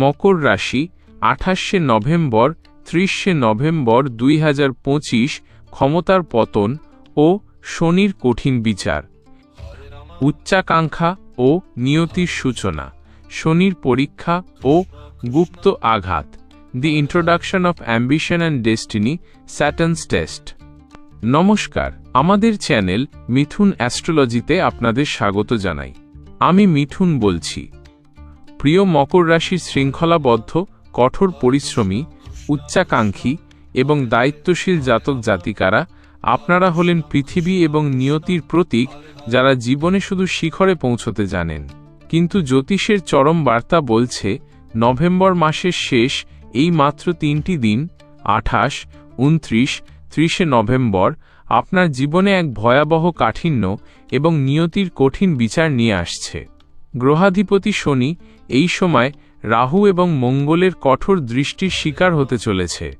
মকর রাশি, আঠাশে November, ত্রিশে November দুই হাজার পঁচিশ, ক্ষমতার পতন ও শনির কঠিন বিচার। উচ্চাকাঙ্ক্ষা ও নিয়তির সূচনা, শনির পরীক্ষা ও গুপ্ত আঘাত। The introduction of ambition and destiny Saturn's test নমস্কার, আমাদের চ্যানেল মিথুন অ্যাস্ট্রোলজিতে আপনাদের স্বাগত জানাই। আমি মিথুন বলছি। প্রিয় মকর রাশির শৃঙ্খলাবদ্ধ, কঠোর পরিশ্রমী, উচ্চাকাঙ্ক্ষী এবং দায়িত্বশীল জাতক জাতিকারা, আপনারা হলেন পৃথিবী এবং নিয়তির প্রতীক যারা জীবনে শুধু শিখরে পৌঁছতে জানেন। কিন্তু জ্যোতিষের চরম বার্তা বলছে, নভেম্বর মাসের শেষ, এই মাত্র তিনটি দিন, আঠাশ, উনত্রিশ, ত্রিশে নভেম্বর, আপনার জীবনে এক ভয়াবহ কাঠিন্য এবং নিয়তির কঠিন বিচার নিয়ে আসছে। গ্রহাধিপতি শনি এই সময় রাহু এবং মঙ্গলের কঠোর দৃষ্টির শিকার হতে চলেছে।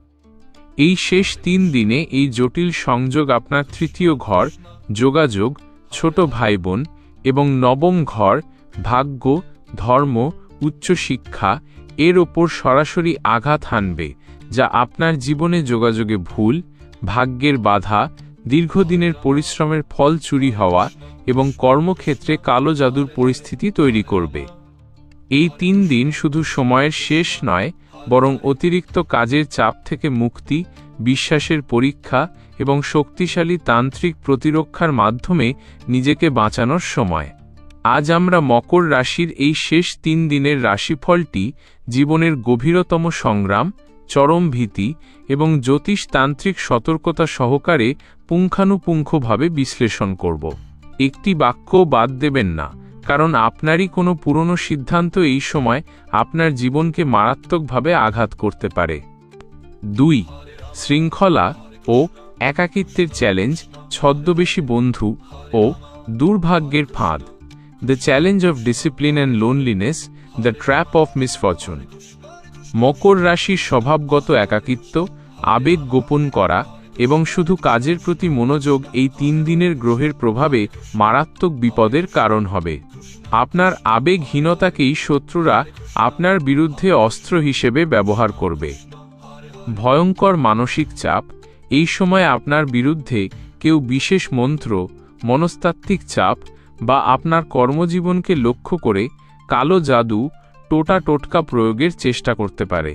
এই শেষ তিন দিনে এই জটিল সংযোগ আপনার তৃতীয় ঘর, যোগাযোগ, ছোট ভাই বোন এবং নবম ঘর, ভাগ্য, ধর্ম, উচ্চশিক্ষা এর ওপর সরাসরি আঘাত হানবে, যা আপনার জীবনে যোগাযোগে ভুল, ভাগ্যের বাধা, দীর্ঘদিনের পরিশ্রমের ফল চুরি হওয়া এবং কর্মক্ষেত্রে কালো জাদুর পরিস্থিতি তৈরি করবে। এই তিন দিন শুধু সময়ের শেষ নয়, বরং অতিরিক্ত কাজের চাপ থেকে মুক্তি, বিশ্বাসের পরীক্ষা এবং শক্তিশালী তান্ত্রিক প্রতিরক্ষার মাধ্যমে নিজেকে বাঁচানোর সময়। আজ আমরা মকর রাশির এই শেষ তিন দিনের রাশিফলটি, জীবনের গভীরতম সংগ্রাম, চরম ভীতি এবং জ্যোতিষতান্ত্রিক সতর্কতা সহকারে পুঙ্খানুপুঙ্খভাবে বিশ্লেষণ করব। একটি বাক্য বাদ দেবেন না। কারণ আপনারই কোনো পুরনো সিদ্ধান্ত এই সময় আপনার জীবনকে মারাত্মকভাবে আঘাত করতে পারে। দুই, শৃঙ্খলা ও একাকিত্বের চ্যালেঞ্জ, ছদ্মবেশী বন্ধু ও দুর্ভাগ্যের ফাঁদ। The challenge of discipline and loneliness the trap of misfortune মকর রাশির স্বভাবগত একাকিত্ব, আবেগ গোপন করা এবং শুধু কাজের প্রতি মনোযোগ এই তিন দিনের গ্রহের প্রভাবে মারাত্মক বিপদের কারণ হবে। আপনার আবেগহীনতাকেই শত্রুরা আপনার বিরুদ্ধে অস্ত্র হিসেবে ব্যবহার করবে। ভয়ঙ্কর মানসিক চাপ, এই সময় আপনার বিরুদ্ধে কেউ বিশেষ মন্ত্র, মনস্তাত্ত্বিক চাপ বা আপনার কর্মজীবনকে লক্ষ্য করে কালো জাদু টোটা টোটকা প্রয়োগের চেষ্টা করতে পারে।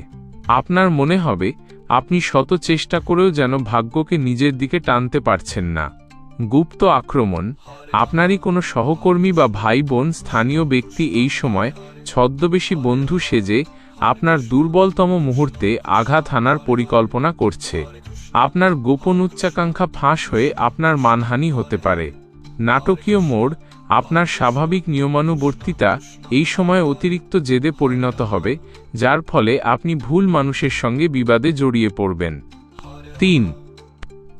আপনার মনে হবে আপনি শত চেষ্টা করেও যেন ভাগ্যকে নিজের দিকে টানতে পারছেন না। গুপ্ত আক্রমণ, আপনারই কোনো সহকর্মী বা ভাই বোন স্থানীয় ব্যক্তি এই সময় ছদ্মবেশী বন্ধু সেজে আপনার দুর্বলতম মুহূর্তে আঘাত হানার পরিকল্পনা করছে। আপনার গোপন উচ্চাকাঙ্ক্ষা ফাঁস হয়ে আপনার মানহানি হতে পারে। নাটকীয় মোড় আপনার স্বাভাবিক নিয়মানুবর্তিতা এই সময় অতিরিক্ত জেদে পরিণত হবে, যার ফলে আপনি ভুল মানুষের সঙ্গে বিবাদে জড়িয়ে পড়বেন। তিন,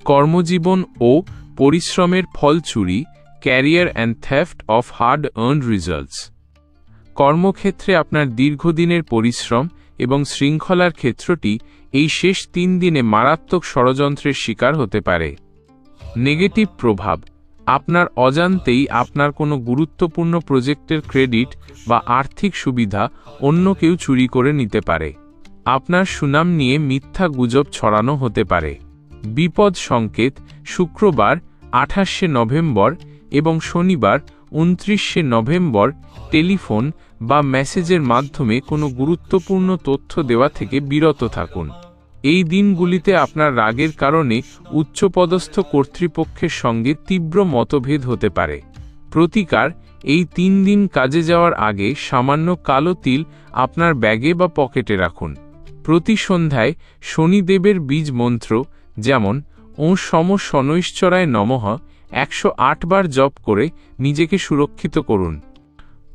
কর্মজীবন ও পরিশ্রমের ফল চুরি career and theft of hard earned results. কর্মক্ষেত্রে আপনার দীর্ঘদিনের পরিশ্রম এবং শৃঙ্খলার ক্ষেত্রটি এই শেষ তিন দিনে মারাত্মক ষড়যন্ত্রের শিকার হতে পারে। নেগেটিভ প্রভাব আপনার অজান্তেই আপনার কোনো গুরুত্বপূর্ণ প্রজেক্টের ক্রেডিট বা আর্থিক সুবিধা অন্য কেউ চুরি করে নিতে পারে। আপনার সুনাম নিয়ে মিথ্যা গুজব ছড়ানো হতে পারে। বিপদ সংকেত শুক্রবার, আঠাশে নভেম্বর এবং শনিবার, উনত্রিশে নভেম্বর টেলিফোন বা মেসেজের মাধ্যমে কোনো গুরুত্বপূর্ণ তথ্য দেওয়া থেকে বিরত থাকুন। এই দিনগুলিতে আপনার রাগের কারণে উচ্চপদস্থ কর্তৃপক্ষের সঙ্গে তীব্র মতভেদ হতে পারে। প্রতিকার, এই তিন দিন কাজে যাওয়ার আগে সামান্য কালো তিল আপনার ব্যাগে বা পকেটে রাখুন। প্রতি সন্ধ্যায় শনিদেবের বীজ মন্ত্র, যেমন, ও সম শনৈশ্চরায় নমঃ একশো বার জপ করে নিজেকে সুরক্ষিত করুন।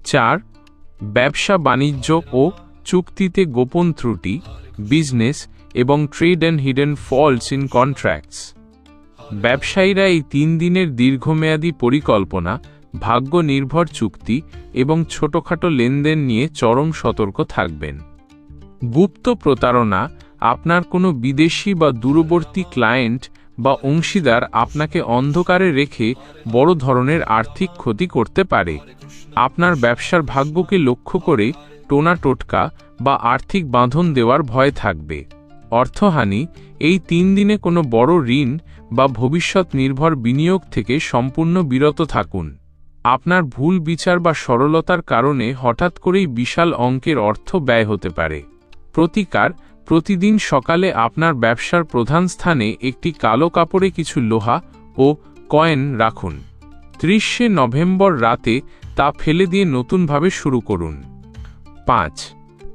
চার, ব্যবসা বাণিজ্য ও চুক্তিতে গোপন ত্রুটি, বিজনেস এবং trade and hidden flaws in contracts ব্যবসায়ীরা এই তিন দিনের দীর্ঘমেয়াদী পরিকল্পনা, ভাগ্য নির্ভর চুক্তি এবং ছোটখাটো লেনদেন নিয়ে চরম সতর্ক থাকবেন। গুপ্ত প্রতারণা, আপনার কোনো বিদেশি বা দূরবর্তী ক্লায়েন্ট বা অংশীদার আপনাকে অন্ধকারে রেখে বড় ধরনের আর্থিক ক্ষতি করতে পারে। আপনার ব্যবসার ভাগ্যকে লক্ষ্য করে টোনা টোটকা বা আর্থিক বাঁধন দেওয়ার ভয় থাকবে। অর্থহানি এই তিন দিনে কোনো বড় ঋণ বা ভবিষ্যৎ নির্ভর বিনিয়োগ থেকে সম্পূর্ণ বিরত থাকুন। আপনার ভুল বিচার বা সরলতার কারণে হঠাৎ করেই বিশাল অঙ্কের অর্থ ব্যয় হতে পারে। প্রতিকার, প্রতিদিন সকালে আপনার ব্যবসার প্রধান স্থানে একটি কালো কাপড়ে কিছু লোহা ও কয়েন রাখুন। ত্রিশে নভেম্বর রাতে তা ফেলে দিয়ে নতুনভাবে শুরু করুন। পাঁচ,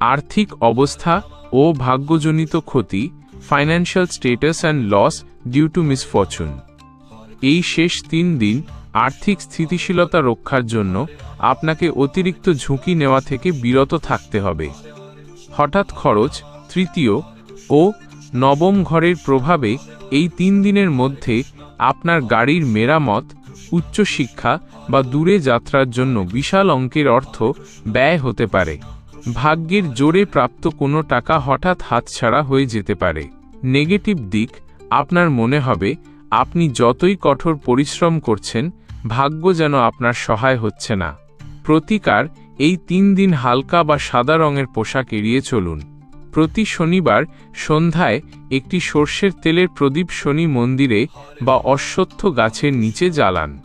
আর্থিক অবস্থা ও ভাগ্যজনিত ক্ষতি financial status and loss due to misfortune এই শেষ তিন দিন আর্থিক স্থিতিশীলতা রক্ষার জন্য আপনাকে অতিরিক্ত ঝুঁকি নেওয়া থেকে বিরত থাকতে হবে। হঠাৎ খরচ, তৃতীয় ও নবম ঘরের প্রভাবে এই তিন দিনের মধ্যে আপনার গাড়ির মেরামত, উচ্চশিক্ষা বা দূরে যাত্রার জন্য বিশাল অঙ্কের অর্থ ব্যয় হতে পারে। ভাগ্যের জোরে প্রাপ্ত কোনো টাকা হঠাৎ হাতছাড়া হয়ে যেতে পারে। নেগেটিভ দিক, আপনার মনে হবে, আপনি যতই কঠোর পরিশ্রম করছেন, ভাগ্য যেন আপনার সহায় হচ্ছে না। প্রতিকার, এই তিন দিন হালকা বা সাদা রঙের পোশাক এড়িয়ে চলুন। প্রতি শনিবার সন্ধ্যায় একটি সর্ষের তেলের প্রদীপ শনি মন্দিরে বা অশ্বত্থ গাছের নিচে জ্বালান।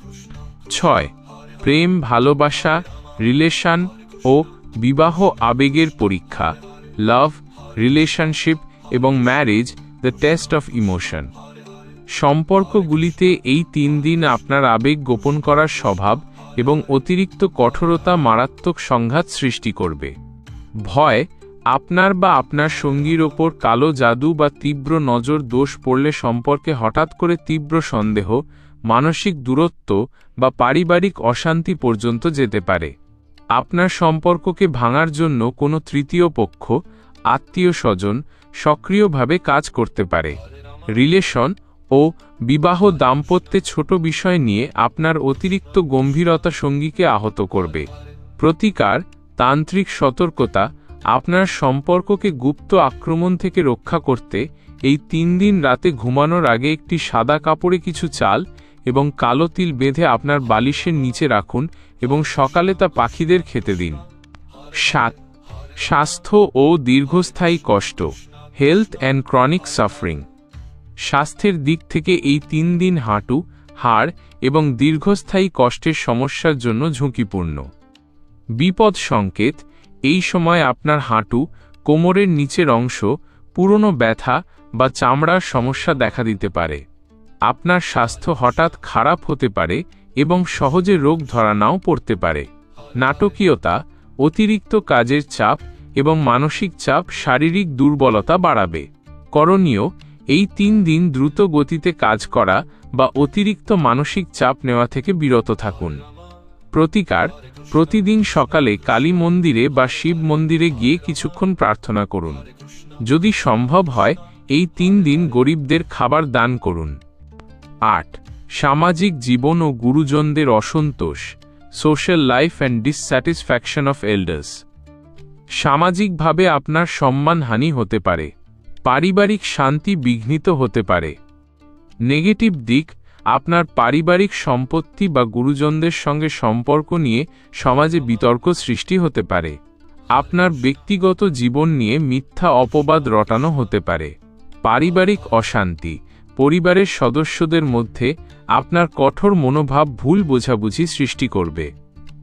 ছয়, প্রেম, ভালোবাসা, রিলেশন ও বিবাহ, আবেগের পরীক্ষা লাভ রিলেশনশিপ এবং marriage the test of emotion সম্পর্কগুলিতে এই তিন দিন আপনার আবেগ গোপন করার স্বভাব এবং অতিরিক্ত কঠোরতা মারাত্মক সংঘাত সৃষ্টি করবে। ভয়, আপনার বা আপনার সঙ্গীর ওপর কালো জাদু বা তীব্র নজর দোষ পড়লে সম্পর্কে হঠাৎ করে তীব্র সন্দেহ, মানসিক দূরত্ব বা পারিবারিক অশান্তি পর্যন্ত যেতে পারে। আপনার সম্পর্ককে ভাঙার জন্য কোনো তৃতীয় পক্ষ, আত্মীয় স্বজন সক্রিয়ভাবে কাজ করতে পারে। রিলেশন ও বিবাহ দাম্পত্যে ছোট বিষয় নিয়ে আপনার অতিরিক্ত গম্ভীরতা সঙ্গীকে আহত করবে। প্রতিকার, তান্ত্রিক সতর্কতা, আপনার সম্পর্ককে গুপ্ত আক্রমণ থেকে রক্ষা করতে, এই তিন দিন রাতে ঘুমানোর আগে একটি সাদা কাপড়ে কিছু চাল এবং কালো তিল বেঁধে আপনার বালিশের নিচে রাখুন এবং সকালে তা পাখিদের খেতে দিন। সাত। স্বাস্থ্য ও দীর্ঘস্থায়ী কষ্ট, হেলথ অ্যান্ড ক্রনিক সাফারিং। স্বাস্থ্যের দিক থেকে এই তিন দিন হাঁটু, হাড় এবং দীর্ঘস্থায়ী কষ্টের সমস্যার জন্য ঝুঁকিপূর্ণ। বিপদ সংকেত, এই সময় আপনার হাঁটু, কোমরের নিচের অংশ, পুরনো ব্যথা বা চামড়ার সমস্যা দেখা দিতে পারে। আপনার স্বাস্থ্য হঠাৎ খারাপ হতে পারে এবং সহজে রোগ ধরা নাও পড়তে পারে। নাটকীয়তা, অতিরিক্ত কাজের চাপ এবং মানসিক চাপ শারীরিক দুর্বলতা বাড়াবে। করণীয়, এই তিন দিন দ্রুত গতিতে কাজ করা বা অতিরিক্ত মানসিক চাপ নেওয়া থেকে বিরত থাকুন। প্রতিকার, প্রতিদিন সকালে কালী মন্দিরে বা শিব মন্দিরে গিয়ে কিছুক্ষণ প্রার্থনা করুন। যদি সম্ভব হয়, এই তিন দিন গরিবদের খাবার দান করুন। আট, সামাজিক জীবন ও গুরুজনদের অসন্তোষ social life and dissatisfaction of elders সামাজিকভাবে আপনার সম্মানহানি হতে পারে, পারিবারিক শান্তি বিঘ্নিত হতে পারে। নেগেটিভ দিক, আপনার পারিবারিক সম্পত্তি বা গুরুজনদের সঙ্গে সম্পর্ক নিয়ে সমাজে বিতর্ক সৃষ্টি হতে পারে। আপনার ব্যক্তিগত জীবন নিয়ে মিথ্যা অপবাদ রটানো হতে পারে। পারিবারিক অশান্তি পরিবারের সদস্যদের মধ্যে আপনার কঠোর মনোভাব ভুল বোঝাবুঝি সৃষ্টি করবে।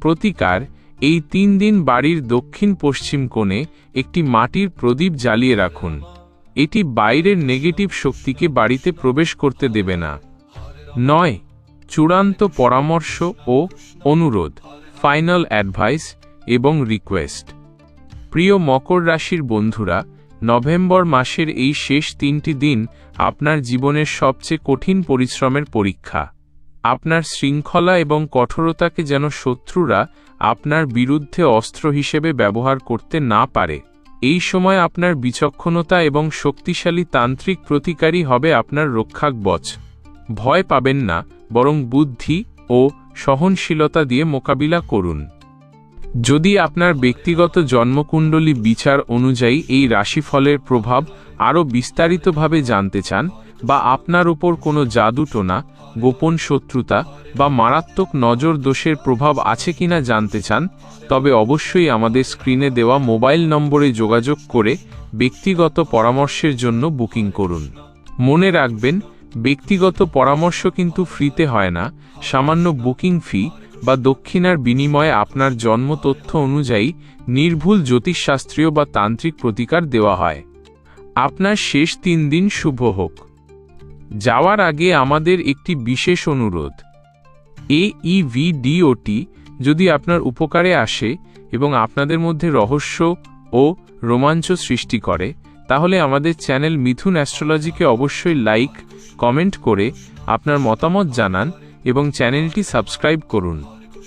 প্রতিকার, এই তিন দিন বাড়ির দক্ষিণ পশ্চিম কোণে একটি মাটির প্রদীপ জ্বালিয়ে রাখুন। এটি বাইরের নেগেটিভ শক্তিকে বাড়িতে প্রবেশ করতে দেবে না। নয়, চূড়ান্ত পরামর্শ ও অনুরোধ, ফাইনাল অ্যাডভাইস এবং রিকোয়েস্ট। প্রিয় মকর রাশির বন্ধুরা নভেম্বর মাসের এই শেষ তিনটি দিন আপনার জীবনের সবচেয়ে কঠিন পরিশ্রমের পরীক্ষা। আপনার শৃঙ্খলা এবং কঠোরতাকে যেন শত্রুরা আপনার বিরুদ্ধে অস্ত্র হিসেবে ব্যবহার করতে না পারে। এই সময় আপনার বিচক্ষণতা এবং শক্তিশালী তান্ত্রিক প্রতিকারী হবে আপনার রক্ষাকবচ। ভয় পাবেন না, বরং বুদ্ধি ও সহনশীলতা দিয়ে মোকাবিলা করুন। যদি আপনার ব্যক্তিগত জন্মকুণ্ডলী বিচার অনুযায়ী এই রাশিফলের প্রভাব আরও বিস্তারিতভাবে জানতে চান, বা আপনার উপর কোনো জাদুটোনা গোপন শত্রুতা, বা মারাত্মক নজর দোষের প্রভাব আছে কিনা জানতে চান, তবে অবশ্যই আমাদের স্ক্রিনে দেওয়া মোবাইল নম্বরে যোগাযোগ করে ব্যক্তিগত পরামর্শের জন্য বুকিং করুন। মনে রাখবেন, ব্যক্তিগত পরামর্শ কিন্তু ফ্রিতে হয় না, সামান্য বুকিং ফি বা দক্ষিণার বিনিময়ে আপনার জন্ম তথ্য অনুযায়ী নির্ভুল জ্যোতিষশাস্ত্রীয় বা তান্ত্রিক প্রতিকার দেওয়া হয়। আপনার শেষ তিন দিন শুভ হোক। যাওয়ার আগে আমাদের একটি বিশেষ অনুরোধ। E এইভিডিওটি যদি আপনার উপকারে আসে এবং আপনাদের মধ্যে রহস্য ও রোমাঞ্চ সৃষ্টি করে, তাহলে আমাদের চ্যানেল মিথুন অ্যাস্ট্রোলজিকে অবশ্যই লাইক, কমেন্ট করে আপনার মতামত জানান এবং চ্যানেলটি সাবস্ক্রাইব করুন।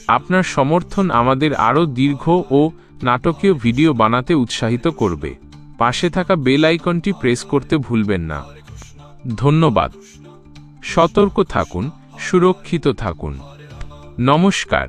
আপনার সমর্থন আমাদের আরও দীর্ঘ ও নাটকীয় ভিডিও বানাতে উৎসাহিত করবে। পাশে থাকা বেল আইকনটি প্রেস করতে ভুলবেন না। ধন্যবাদ। সতর্ক থাকুন, সুরক্ষিত থাকুন। নমস্কার।